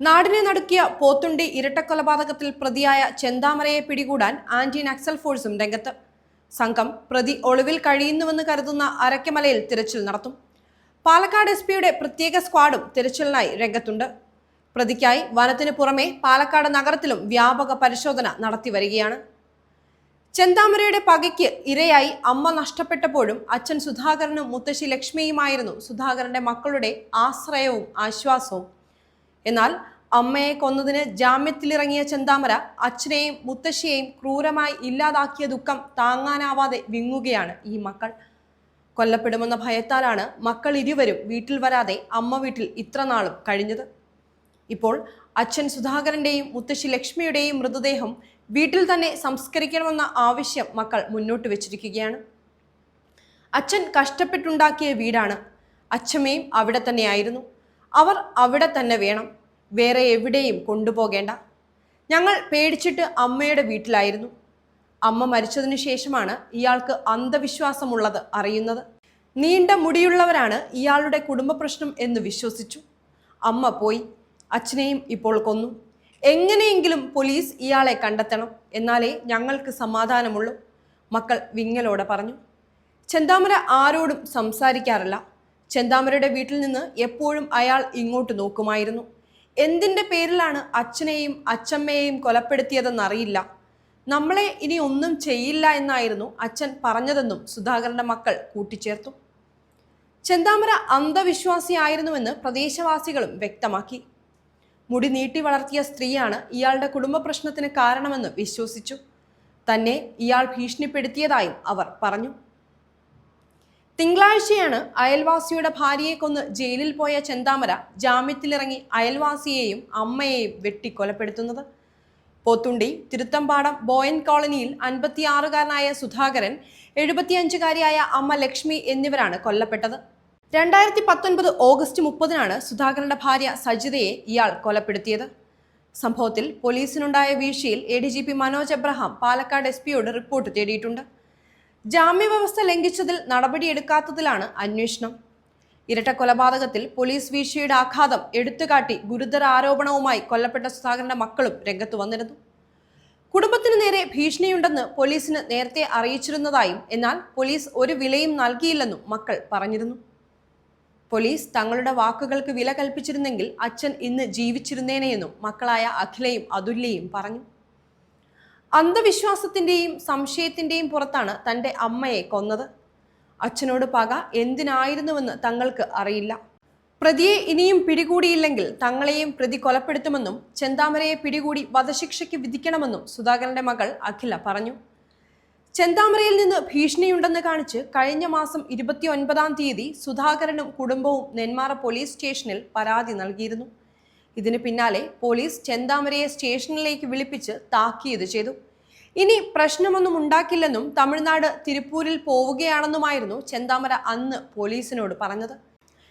നാടിനെ നടുക്കിയ പോത്തുണ്ടി ഇരട്ടക്കൊലപാതകത്തിൽ പ്രതിയായ ചെന്താമരയെ പിടികൂടാൻ ആന്റി നക്സൽ ഫോഴ്സും രംഗത്ത്. സംഘം പ്രതി ഒളിവിൽ കഴിയുന്നുവെന്ന് കരുതുന്ന അരക്കമലയിൽ തിരച്ചിൽ നടത്തും. പാലക്കാട് എസ് പിയുടെ പ്രത്യേക സ്ക്വാഡും തിരച്ചിലിനായി രംഗത്തുണ്ട്. പ്രതിക്കായി വനത്തിന് പുറമെ പാലക്കാട് നഗരത്തിലും വ്യാപക പരിശോധന നടത്തി വരികയാണ്. ചെന്താമരയുടെ പകയ്ക്ക് ഇരയായി അമ്മ നഷ്ടപ്പെട്ടപ്പോഴും അച്ഛൻ സുധാകരനും മുത്തശ്ശി ലക്ഷ്മിയുമായിരുന്നു സുധാകരന്റെ മക്കളുടെ ആശ്രയവും ആശ്വാസവും എന്നാൽ അമ്മയെ കൊന്നതിന് ജാമ്യത്തിലിറങ്ങിയ ചെന്താമര അച്ഛനെയും മുത്തശ്ശിയെയും ക്രൂരമായി ഇല്ലാതാക്കിയ ദുഃഖം താങ്ങാനാവാതെ വിങ്ങുകയാണ് ഈ മക്കൾ. കൊല്ലപ്പെടുമെന്ന ഭയത്താലാണ് മക്കൾ ഇരുവരും വീട്ടിൽ വരാതെ അമ്മ വീട്ടിൽ ഇത്ര നാളും കഴിഞ്ഞത്. ഇപ്പോൾ അച്ഛൻ സുധാകരന്റെയും മുത്തശ്ശി ലക്ഷ്മിയുടെയും മൃതദേഹം വീട്ടിൽ തന്നെ സംസ്കരിക്കണമെന്ന ആവശ്യം മക്കൾ മുന്നോട്ട് വെച്ചിരിക്കുകയാണ്. അച്ഛൻ കഷ്ടപ്പെട്ടുണ്ടാക്കിയ വീടാണ്. അച്ഛമ്മയും അവിടെ തന്നെയായിരുന്നു. അവർ അവിടെ തന്നെ വേണം. വേറെ എവിടെയും കൊണ്ടുപോകേണ്ട. ഞങ്ങൾ പേടിച്ചിട്ട് അമ്മയുടെ വീട്ടിലായിരുന്നു. അമ്മ മരിച്ചതിനു ശേഷമാണ് ഇയാൾക്ക് അന്ധവിശ്വാസമുള്ളത് അറിയുന്നത്. നീണ്ട മുടിയുള്ളവരാണ് ഇയാളുടെ കുടുംബ പ്രശ്നം എന്ന് വിശ്വസിച്ചു. അമ്മ പോയി. അച്ഛനെയും ഇപ്പോൾ കൊന്നു. എങ്ങനെയെങ്കിലും പോലീസ് ഇയാളെ കണ്ടെത്തണം. എന്നാലേ ഞങ്ങൾക്ക് സമാധാനമുള്ളൂ. മക്കൾ വിങ്ങലോടെ പറഞ്ഞു. ചെന്താമര ആരോടും സംസാരിക്കാറില്ല. ചെന്താമരയുടെ വീട്ടിൽ നിന്ന് എപ്പോഴും അയാൾ ഇങ്ങോട്ട് നോക്കുമായിരുന്നു. എന്തിന്റെ പേരിലാണ് അച്ഛനെയും അച്ഛമ്മയെയും കൊലപ്പെടുത്തിയതെന്നറിയില്ല. നമ്മളെ ഇനി ഒന്നും ചെയ്യില്ല എന്നായിരുന്നു അച്ഛൻ പറഞ്ഞതെന്നും സുധാകരന്റെ മക്കൾ കൂട്ടിച്ചേർത്തു. ചെന്താമര അന്ധവിശ്വാസിയായിരുന്നുവെന്ന് പ്രദേശവാസികളും വ്യക്തമാക്കി. മുടി നീട്ടി വളർത്തിയ സ്ത്രീയാണ് ഇയാളുടെ കുടുംബ പ്രശ്നത്തിന് കാരണമെന്ന് വിശ്വസിച്ചു. തന്നെ ഇയാൾ ഭീഷണിപ്പെടുത്തിയതായും അവർ പറഞ്ഞു. തിങ്കളാഴ്ചയാണ് അയൽവാസിയുടെ ഭാര്യയെ കൊന്ന് ജയിലിൽ പോയ ചെന്താമര ജാമ്യത്തിലിറങ്ങി അയൽവാസിയെയും അമ്മയെയും വെട്ടിക്കൊലപ്പെടുത്തുന്നത്. പോത്തുണ്ടി തിരുത്തമ്പാടം ബോയൻ കോളനിയിൽ അൻപത്തിയാറുകാരനായ സുധാകരൻ എഴുപത്തിയഞ്ചുകാരിയായ അമ്മ ലക്ഷ്മി എന്നിവരാണ് കൊല്ലപ്പെട്ടത്. രണ്ടായിരത്തി പത്തൊൻപത് ഓഗസ്റ്റ് മുപ്പതിനാണ് സുധാകരന്റെ ഭാര്യ സജിതയെ ഇയാൾ കൊലപ്പെടുത്തിയത്. സംഭവത്തിൽ പോലീസിനുണ്ടായ വീഴ്ചയിൽ A D G P Manoj Abraham Palakkad S പിയോട് report തേടിയിട്ടുണ്ട്. ജാമ്യവ്യവസ്ഥ ലംഘിച്ചതിൽ നടപടിയെടുക്കാത്തതിലാണ് അന്വേഷണം. ഇരട്ട കൊലപാതകത്തിൽ പോലീസ് വീഴ്ചയുടെ ആഘാതം എടുത്തുകാട്ടി ഗുരുതര ആരോപണവുമായി കൊല്ലപ്പെട്ട സുധാകരന്റെ മക്കളും രംഗത്ത് വന്നിരുന്നു. കുടുംബത്തിന് നേരെ ഭീഷണിയുണ്ടെന്ന് പോലീസിന് നേരത്തെ അറിയിച്ചിരുന്നതായും എന്നാൽ പോലീസ് ഒരു വിലയും നൽകിയില്ലെന്നും മക്കൾ പറഞ്ഞിരുന്നു. പോലീസ് തങ്ങളുടെ വാക്കുകൾക്ക് വില കൽപ്പിച്ചിരുന്നെങ്കിൽ അച്ഛൻ ഇന്ന് ജീവിച്ചിരുന്നേനെയെന്നും മക്കളായ അഖിലയും അതുല്യയും പറഞ്ഞു. അന്ധവിശ്വാസത്തിന്റെയും സംശയത്തിന്റെയും പുറത്താണ് തന്റെ അമ്മയെ കൊന്നത്. അച്ഛനോട് പക എന്തിനായിരുന്നുവെന്ന് തങ്ങൾക്ക് അറിയില്ല. പ്രതിയെ ഇനിയും പിടികൂടിയില്ലെങ്കിൽ തങ്ങളെയും പ്രതി കൊലപ്പെടുത്തുമെന്നും ചെന്താമരയെ പിടികൂടി വധശിക്ഷയ്ക്ക് വിധിക്കണമെന്നും സുധാകരന്റെ മകൾ അഖില പറഞ്ഞു. ചെന്താമരയിൽ നിന്ന് ഭീഷണിയുണ്ടെന്ന് കാണിച്ച് കഴിഞ്ഞ മാസം ഇരുപത്തി ഒൻപതാം തീയതി സുധാകരനും കുടുംബവും നെന്മാറ പോലീസ് സ്റ്റേഷനിൽ പരാതി നൽകിയിരുന്നു. ഇതിന് പിന്നാലെ പോലീസ് ചെന്താമരയെ സ്റ്റേഷനിലേക്ക് വിളിപ്പിച്ച് താക്കീത് ചെയ്തു. ഇനി പ്രശ്നമൊന്നും ഉണ്ടാക്കില്ലെന്നും തമിഴ്നാട് തിരുപ്പൂരിൽ പോവുകയാണെന്നുമായിരുന്നു ചെന്താമര അന്ന് പോലീസിനോട് പറഞ്ഞത്.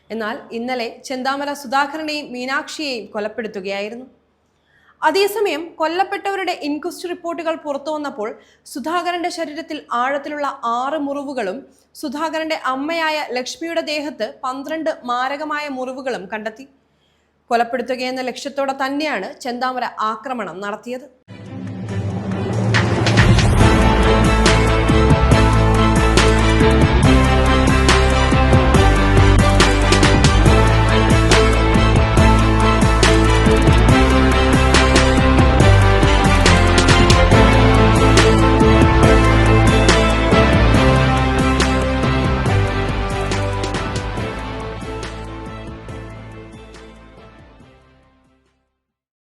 എന്നാൽ ഇന്നലെ ചെന്താമര സുധാകരനെയും മീനാക്ഷിയെയും കൊലപ്പെടുത്തുകയായിരുന്നു. അതേസമയം കൊല്ലപ്പെട്ടവരുടെ ഇൻക്വസ്റ്റ് റിപ്പോർട്ടുകൾ പുറത്തു വന്നപ്പോൾ സുധാകരന്റെ ശരീരത്തിൽ ആഴത്തിലുള്ള ആറ് മുറിവുകളും സുധാകരന്റെ അമ്മയായ ലക്ഷ്മിയുടെ ദേഹത്ത് പന്ത്രണ്ട് മാരകമായ മുറിവുകളും കണ്ടെത്തി. കൊലപ്പെടുത്തുകയെന്ന ലക്ഷ്യത്തോടെ തന്നെയാണ് ചെന്താമര ആക്രമണം നടത്തിയത്.